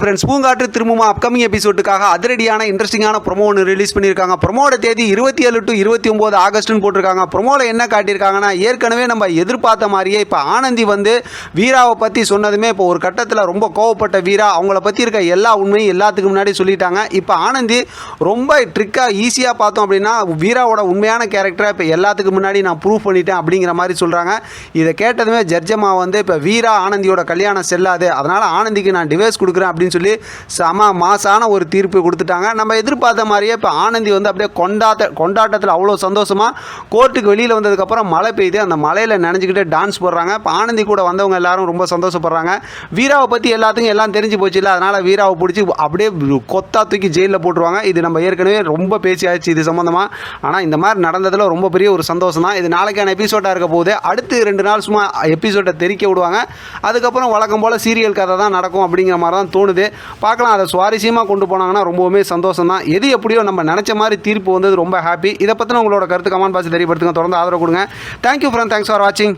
Friends பூங்காற்று திரும்புமா upcoming எபிசோடுக்காக அதிரடியான இன்ட்ரெஸ்டிங்கான promo ஒன்று ரிலீஸ் பண்ணியிருக்காங்க. ப்ரொமோட தேதி இருபத்தி ஏழு டு இருபத்தி ஒம்பது ஆகஸ்ட்னு போட்டிருக்காங்க. ப்ரொமோவில் என்ன காட்டியிருக்காங்கன்னா ஏற்கனவே நம்ம எதிர்பார்த்த மாதிரியே இப்போ ஆனந்தி வந்து வீராவை பற்றி சொன்னதுமே இப்போ ஒரு கட்டத்தில் ரொம்ப கோவப்பட்ட வீரா. அவங்கள பற்றி இருக்க எல்லா உண்மையும் எல்லாத்துக்கு முன்னாடி சொல்லிட்டாங்க. இப்போ ஆனந்தி ரொம்ப ட்ரிக்காக ஈஸியாக பார்த்தோம் அப்படின்னா வீராவோட உண்மையான கேரக்டரை இப்போ எல்லாத்துக்கு முன்னாடி நான் ப்ரூவ் பண்ணிட்டேன் அப்படிங்கிற மாதிரி சொல்கிறாங்க இதை கேட்டதுமே ஜட்ஜம்மா வந்து இப்போ வீரா ஆனந்தியோட கல்யாணம் செல்லாது. அதனால் ஆனந்திக்கு நான் டிவைஸ் கொடுக்குறேன் அப்படின்னு சொல்லி சம மாசான ஒரு தீர்ப்பு கொடுத்துட்டாங்க. நம்ம எதிர்பார்த்த மாதிரியே இப்போ ஆனந்தி வந்து அப்படியே கொண்டாட்ட கொண்டாட்டத்தில் அவ்வளோ சந்தோஷமாக கோர்ட்டுக்கு வெளியில் வந்ததுக்கப்புறம் மழை பெய்யுது அந்த மலையில் நினைஞ்சிக்கிட்டே டான்ஸ் போடுறாங்க. இப்போ ஆனந்தி கூட வந்தவங்க எல்லாரும் ரொம்ப சந்தோஷப்படுறாங்க. வீராவை பற்றி எல்லாத்துக்கும் எல்லாம் தெரிஞ்சு போச்சு இல்லை அதனால் வீராவை பிடிச்சி அப்படியே கொத்தா தூக்கி ஜெயிலில் போட்டுருவாங்க. இது நம்ம ஏற்கனவே ரொம்ப பேசியாச்சு இது சம்மந்தமாக ஆனால் இந்த மாதிரி நடந்ததில் ரொம்ப பெரிய ஒரு சந்தோஷம் தான். இது நாளைக்கான எபிசோடாக இருக்க போகுது. அடுத்து ரெண்டு நாள் சும்மா எபிசோடை தெரிக்க விடுவாங்க. அதுக்கப்புறம் வழக்கம் போல் சீரியல் கதை தான் நடக்கும் அப்படிங்கிற மாதிரி தான் தோணுது. பார்க்கலாம் அதை சுவாரஸ்யமாக கொண்டு போனாங்கன்னா ரொம்பவுமே சந்தோஷம் தான் எது எப்படியோ நம்ம நினச்ச மாதிரி தீர்ப்பு வந்தது ரொம்ப ஹாப்பி இதை பற்றின உங்களோட கருத்து கமெண்ட் பாக்ஸ் தெரியப்படுத்துங்க. தொடர்ந்து ஆதரவு கொடுங்க. தேங்க்யூ ஃப்ரெண்ட் தேங்க்ஸ் ஃபார் வாட்சிங்